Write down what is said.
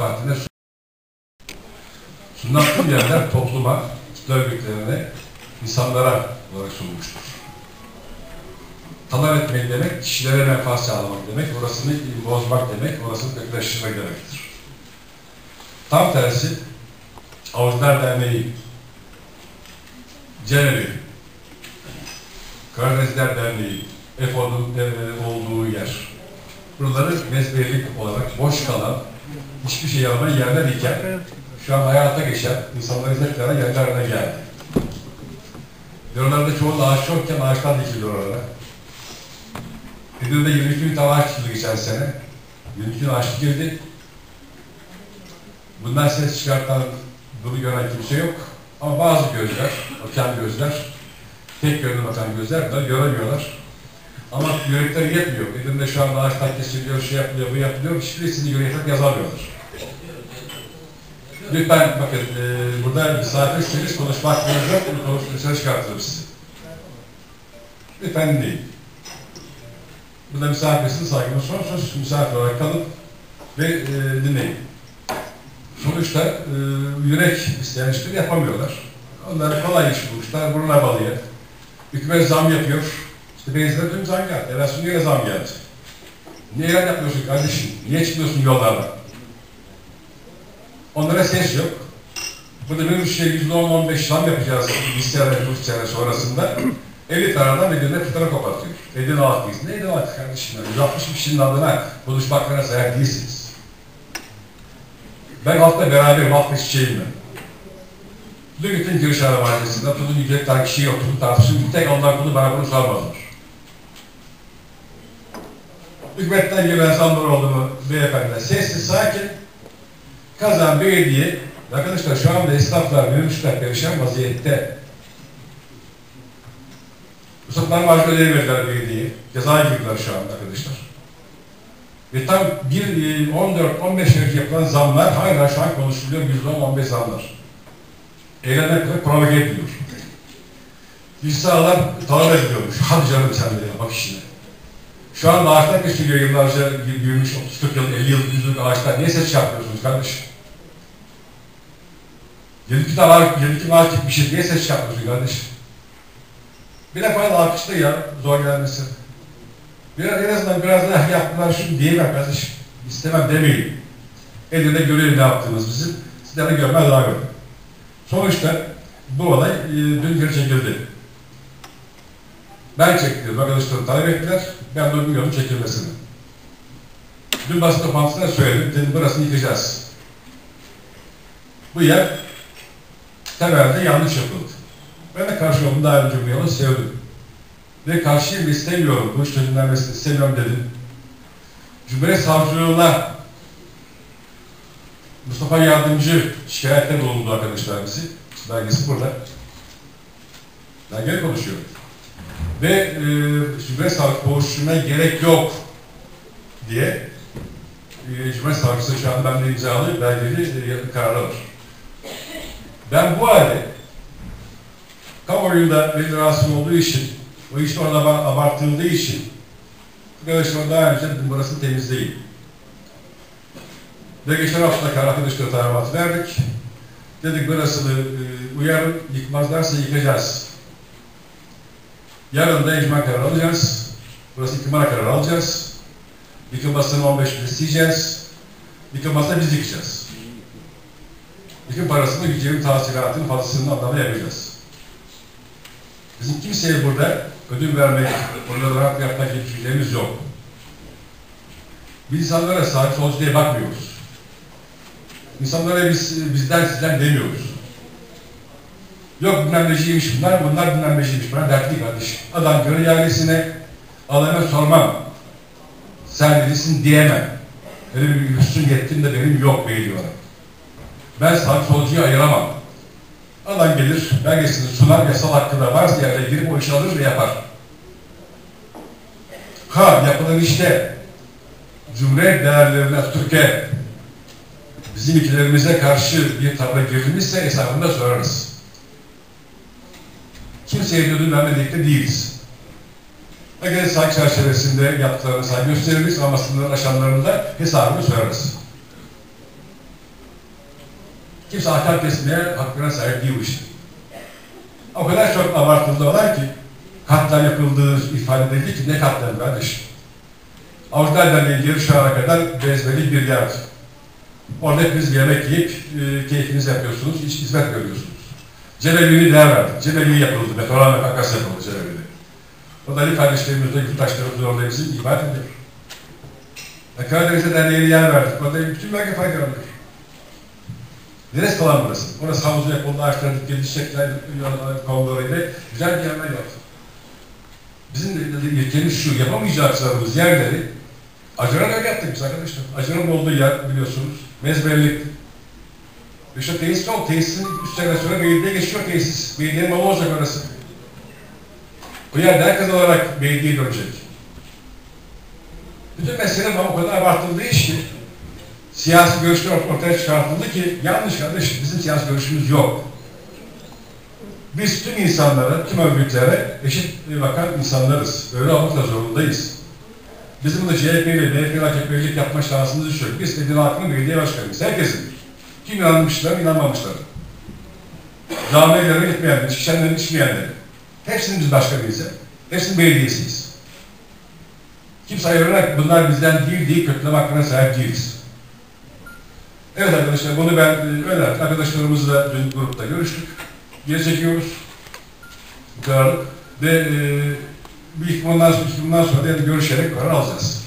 menfaatine tüm yerler topluma, kitle örgütlerine, insanlara olarak sunulmuştur. Talep etmek demek, kişilere menfaat sağlamak demek, orasını bozmak demek, orasını kötüleştirmek demektir. Tam tersi, Avcılar Derneği, Cenevi, Karadenizler Derneği, EFO'nun olduğu yer. Buraları mezbirlik olarak boş kalan, hiçbir şey yaramayan yerler iken, şu an hayata geçen, insanlara hizmet veren yerlerine geldi. Oralarda çoğu ağaç yokken ağaçlar dikiliyor oralara. Edirne'de 22 bin tane ağaç dikildi geçen sene. 22 bin ağaç dikildi. Bundan ses çıkartan, bunu gören kimse yok. Ama bazı gözler, bakan gözler, tek yönlü bakan gözler de göremiyorlar. Ama yürekleri yetmiyor. Edirne'de şu an ağaçlar kesiliyor, şey yapılıyor, bu yapılıyor. Hiçbirisini yürekler yazamıyorlar. Lütfen bakın, e, burada misafirseniz konuşmak yok, bunu konuşmayı çıkartırım sizi. Lütfen dinleyin. Burada misafirsiniz, saygımız sonsuz. Misafir olarak kalın ve e, dinleyin. Sonuçta e, yürek isteyen işleri yapamıyorlar. Onlar kolay iş bulmuşlar, buruna balıyor. Hükümet zam yapıyor. İşte benzine dün zam geldi. Evvelsi yine zam geldi. Niye yapmıyorsun kardeşim? Niye çıkmıyorsun yollarda? Onlara ses yok. Burada bir şey yüzde on, on beş zam yapacağız bir sene, üç sene sonrasında. 50 taradan birbirine fıtara kopartıyor. Edin ağatlıyız. Neydi ağaç kardeşim? 160 kişinin adına konuşmaklara sahip değilsiniz. Ben halkla beraberim, halkla çiçeğim ben. Dün bütün Gürşehir Mahallesi'nde tutun yüksek tane kişiyi oturup tartışın. Bir tek onlar bunu bana bunu sormadılar. Zamlar oldu mu beyefendiler? Sessiz, sakin. Kazan Belediye, arkadaşlar şu anda esnaflar, minibüsler perişan vaziyette. Ruhsatlar maaşı ödeyemediler belediyeye. Cezaya girdiler şu anda arkadaşlar. Ve tam bir 14-15 yıllık yapılan zamlar hala şu an konuşuluyor. %10-15 zamlar. Kadar provoke ediliyor. İnsanlar talep ediyormuş. Hadi canım sen de ya bak. Şu an ağaçlar kesiliyor yıllarca büyümüş 30-40 yıl, 50 yıl, 100 yıl ağaçlar. Niye ses çıkartmıyorsunuz kardeşim? 22 tane ağaç, 22 ağaç dikmişiz. Niye ses çıkartmıyorsun kardeşim? Bir defa da alkışla ya zor gelmesi. Biraz en azından biraz daha yaptılar şunu diyemem kardeşim. İstemem demeyin. Edirne görelim ne yaptığımız bizim. Sizler de görmez daha görün. Sonuçta bu olay e, dün geri çekildi. Ben çektim. Arkadaşlarım talep ettiler. Ben uygulayalım çekilmesini. Dün basın toplantısında söyledim. Dedim burasını yıkacağız. Bu yer temelde yanlış yapıldı. Ben de karşı oldum. Daha önce bu yolu sevdim. Ve karşıyım istemiyorum. Bu iş çözümlenmesini istemiyorum dedim. Cumhuriyet Savcılığına Mustafa Yardımcı şikayette bulundu arkadaşlar bizi. Belgesi burada. Belge konuşuyor. Ve e, Cumhuriyet koğuşuna gerek yok diye e, Cumhuriyet Savcısı şu bende imzalı belgeli e, kararı var. Ben bu halde kamuoyunda bir rahatsız olduğu için o iş orada abartıldığı için arkadaşlar daha önce burasını temizleyin. Ve geçen hafta arkadaşlara talimat verdik. Dedik burasını e, uyarın, yıkmazlarsa yıkacağız. Yarın da icma kararı alacağız. Burası yıkıma kararı alacağız. Yıkılmasını 15 gün isteyeceğiz. Yıkılmazsa biz yıkacağız. Yıkım parasını gücenin tahsilatını fazlasını adamı yapacağız. Bizim kimseye burada ödül vermek, burada rahat yapmak gibi düşüncelerimiz yok. Biz insanlara sahip sonuç diye bakmıyoruz. İnsanlara biz, bizden sizden demiyoruz. Yok bilmem neciymiş bunlar, bunlar bilmem neciymiş. Bana dertli kardeşim. Adam göre yerlisine aleme sormam. Sen birisin diyemem. Öyle bir üstün yetkim de benim yok belli olarak. Ben sağ solcuyu ayıramam. Adam gelir, belgesini sunar, yasal hakkı da varsa yerde girip o işi alır ve yapar. Ha yapılan işte Cumhuriyet değerlerine Türkiye bizim ülkelerimize karşı bir tavra girilmişse hesabında sorarız. Kimseye ödül vermedikte değiliz. Eğer saygı çerçevesinde yaptıklarını saygı gösteririz ama sınırları aşanlarında hesabını sorarız. Kimse hakkı kesmeye hakkına sahip değil bu işte. O kadar çok abartıldılar ki katlar yapıldığı ifade edildi ki ne katlar kardeşim. Avrupa Derneği geri şu ana kadar bezbeli bir yer. Orada hepiniz yemek yiyip e, keyfinizi yapıyorsunuz, iş hizmet görüyorsunuz. Cebeli'ni değer verdik. Cebeli yapıldı. Meteoran ve kakas yapıldı Cebeli'de. O da Ali kardeşlerimizle, yurttaşlarımız orada bizim ibadet ediyor. E, Karadeniz'e derneğine yer verdik. Orada bütün bölge faydalanıyor. Neresi kalan burası? Orası havuzu yapıldı, ağaçlar dikildi, çiçekler, kovlarıyla güzel bir yerler yaptı. Bizim de ilkemiz şu, yapamayacaklarımız yerleri Acıran öyle yaptık biz arkadaşlar. Acıran olduğu yer biliyorsunuz. Mezbellik. İşte tesis yok. Tesisin üç sene sonra belediye geçiyor tesis. Belediyenin malı olacak orası. Bu yer herkes olarak belediye dönecek. Bütün mesele o kadar abartıldığı iş siyasi görüşler ortaya çıkartıldı ki yanlış kardeş bizim siyasi görüşümüz yok. Biz tüm insanlara, tüm örgütlere eşit bakan insanlarız. Öyle olmakla zorundayız. Bizim de CHP ile MHP AKP'lik yapma şansımız yok. Biz dediğin hakkını belediye başkanıyız. Herkesin. Kim inanmışlar, inanmamışlar. Camilere gitmeyenler, şişenlerin içmeyenler. Hepsinin biz başkanıyız. ya. Hepsinin belediyesiyiz. Kimse ayırarak bunlar bizden değil deyip kötüleme hakkına sahip değiliz. Evet arkadaşlar bunu ben e, öyle arkadaşlarımızla dün grupta görüştük. Geri çekiyoruz. Bu kararı. Ve e, bir bundan sonra, bundan sonra da görüşerek karar alacağız.